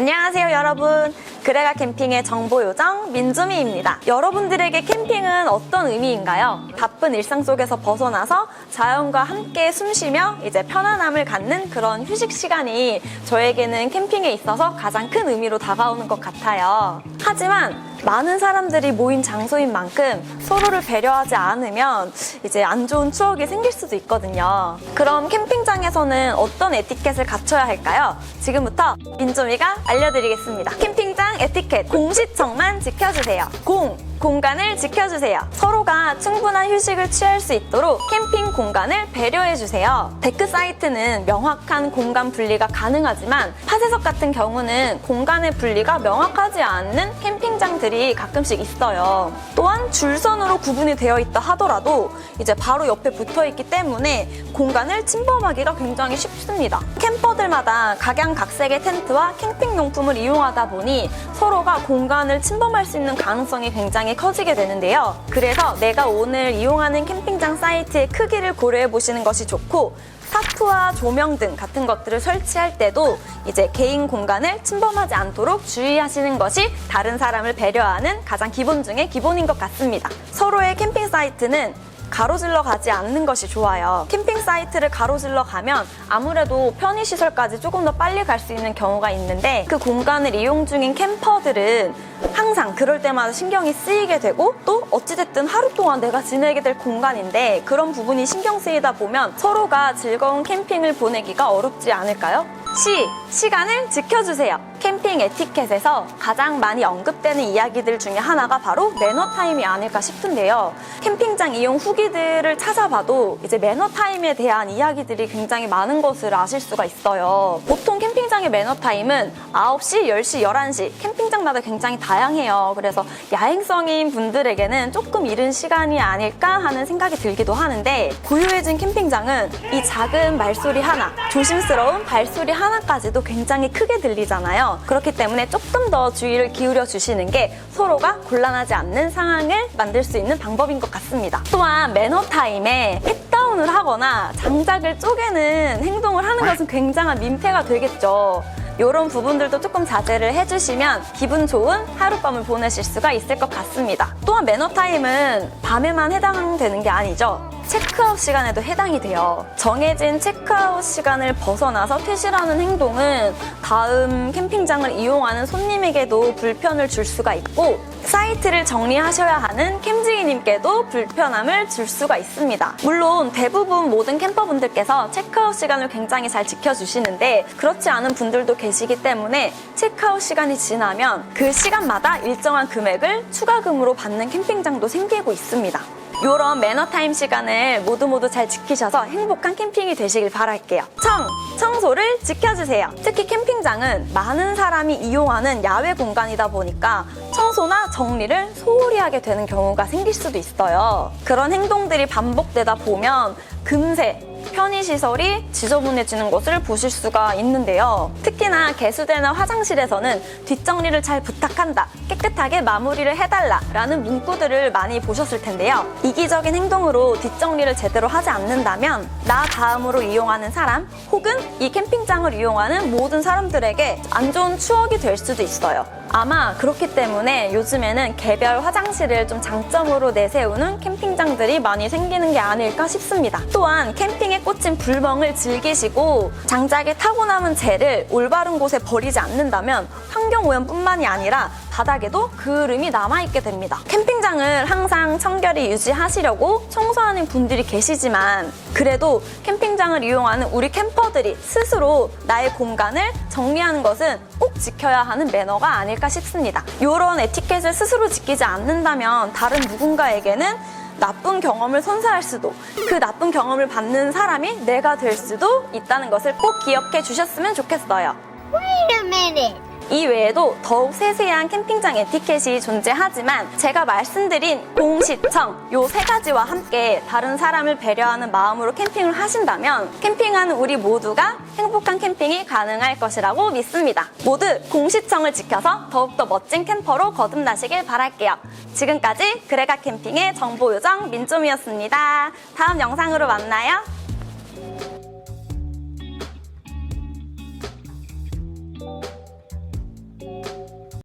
안녕하세요 여러분. 그래가 캠핑의 정보 요정 민주미입니다. 여러분들에게 캠핑은 어떤 의미인가요? 바쁜 일상 속에서 벗어나서 자연과 함께 숨쉬며 이제 편안함을 갖는 그런 휴식 시간이 저에게는 캠핑에 있어서 가장 큰 의미로 다가오는 것 같아요. 하지만 많은 사람들이 모인 장소인 만큼 서로를 배려하지 않으면 이제 안 좋은 추억이 생길 수도 있거든요. 그럼 캠핑장에서는 어떤 에티켓을 갖춰야 할까요? 지금부터 민조미가 알려드리겠습니다. 캠핑장 에티켓 공시청만 지켜주세요. 공 공간을 지켜주세요. 서로가 충분한 휴식을 취할 수 있도록 캠핑 공간을 배려해주세요. 데크 사이트는 명확한 공간 분리가 가능하지만 파쇄석 같은 경우는 공간의 분리가 명확하지 않는 캠핑장들이 가끔씩 있어요. 또한 줄선으로 구분이 되어 있다 하더라도 이제 바로 옆에 붙어 있기 때문에 공간을 침범하기가 굉장히 쉽습니다. 캠퍼들마다 각양각색의 텐트와 캠핑 용품을 이용하다 보니 서로가 공간을 침범할 수 있는 가능성이 굉장히 커지게 되는데요. 그래서 내가 오늘 이용하는 캠핑장 사이트의 크기를 고려해 보시는 것이 좋고 타프와 조명 등 같은 것들을 설치할 때도 이제 개인 공간을 침범하지 않도록 주의하시는 것이 다른 사람을 배려하는 가장 기본 중에 기본인 것 같습니다. 서로의 캠핑 사이트는 가로질러 가지 않는 것이 좋아요. 캠핑 사이트를 가로질러 가면 아무래도 편의시설까지 조금 더 빨리 갈 수 있는 경우가 있는데 그 공간을 이용 중인 캠퍼들은 항상 그럴 때마다 신경이 쓰이게 되고 또 어찌됐든 하루 동안 내가 지내게 될 공간인데 그런 부분이 신경 쓰이다 보면 서로가 즐거운 캠핑을 보내기가 어렵지 않을까요? 시, 시간을 지켜주세요. 캠 핑 에티켓에서 가장 많이 언급되는 이야기들 중에 하나가 바로 매너 타임이 아닐까 싶은데요. 캠핑장 이용 후기들을 찾아봐도 이제 매너 타임에 대한 이야기들이 굉장히 많은 것을 아실 수가 있어요. 보통 캠핑장의 매너 타임은 9시, 10시, 11시 캠핑장마다 굉장히 다양해요. 그래서 야행성인 분들에게는 조금 이른 시간이 아닐까 하는 생각이 들기도 하는데 고요해진 캠핑장은 이 작은 말소리 하나, 조심스러운 발소리 하나까지도 굉장히 크게 들리잖아요. 기 때문에 조금 더 주의를 기울여 주시는 게 서로가 곤란하지 않는 상황을 만들 수 있는 방법인 것 같습니다. 또한 매너 타임에 팩다운을 하거나 장작을 쪼개는 행동을 하는 것은 굉장한 민폐가 되겠죠. 이런 부분들도 조금 자제를 해주시면 기분 좋은 하룻밤을 보내실 수가 있을 것 같습니다. 또한 매너 타임은 밤에만 해당되는 게 아니죠. 체크아웃 시간에도 해당이 돼요. 정해진 체크아웃 시간을 벗어나서 퇴실하는 행동은 다음 캠핑장을 이용하는 손님에게도 불편을 줄 수가 있고 사이트를 정리하셔야 하는 캠지기님께도 불편함을 줄 수가 있습니다. 물론 대부분 모든 캠퍼분들께서 체크아웃 시간을 굉장히 잘 지켜주시는데 그렇지 않은 분들도 계시기 때문에 체크아웃 시간이 지나면 그 시간마다 일정한 금액을 추가금으로 받는 캠핑장도 생기고 있습니다. 이런 매너타임 시간을 모두 모두 잘 지키셔서 행복한 캠핑이 되시길 바랄게요. 청! 청소를 지켜주세요. 특히 캠핑장은 많은 사람이 이용하는 야외 공간이다 보니까 청소나 정리를 소홀히 하게 되는 경우가 생길 수도 있어요. 그런 행동들이 반복되다 보면 금세 편의시설이 지저분해지는 것을 보실 수가 있는데요. 특히나 개수대나 화장실에서는 뒷정리를 잘 부탁한다, 깨끗하게 마무리를 해달라 라는 문구들을 많이 보셨을 텐데요. 이기적인 행동으로 뒷정리를 제대로 하지 않는다면 나 다음으로 이용하는 사람 혹은 이 캠핑장을 이용하는 모든 사람들에게 안 좋은 추억이 될 수도 있어요. 아마 그렇기 때문에 요즘에는 개별 화장실을 좀 장점으로 내세우는 캠핑장들이 많이 생기는 게 아닐까 싶습니다. 또한 캠핑에 꽂힌 불멍을 즐기시고 장작에 타고 남은 재를 올바른 곳에 버리지 않는다면 환경오염뿐만이 아니라 바닥에도 그을음이 남아있게 됩니다. 캠핑장을 항상 청결히 유지하시려고 청소하는 분들이 계시지만 그래도 캠핑장을 이용하는 우리 캠퍼들이 스스로 나의 공간을 정리하는 것은 꼭 지켜야 하는 매너가 아닐까 싶습니다. 이런 에티켓을 스스로 지키지 않는다면 다른 누군가에게는 나쁜 경험을 선사할 수도 그 나쁜 경험을 받는 사람이 내가 될 수도 있다는 것을 꼭 기억해 주셨으면 좋겠어요. Wait a minute. 이 외에도 더욱 세세한 캠핑장 에티켓이 존재하지만 제가 말씀드린 공시청 요 세 가지와 함께 다른 사람을 배려하는 마음으로 캠핑을 하신다면 캠핑하는 우리 모두가 행복한 캠핑이 가능할 것이라고 믿습니다. 모두 공시청을 지켜서 더욱더 멋진 캠퍼로 거듭나시길 바랄게요. 지금까지 그래가 캠핑의 정보 요정 민좀이었습니다. 다음 영상으로 만나요.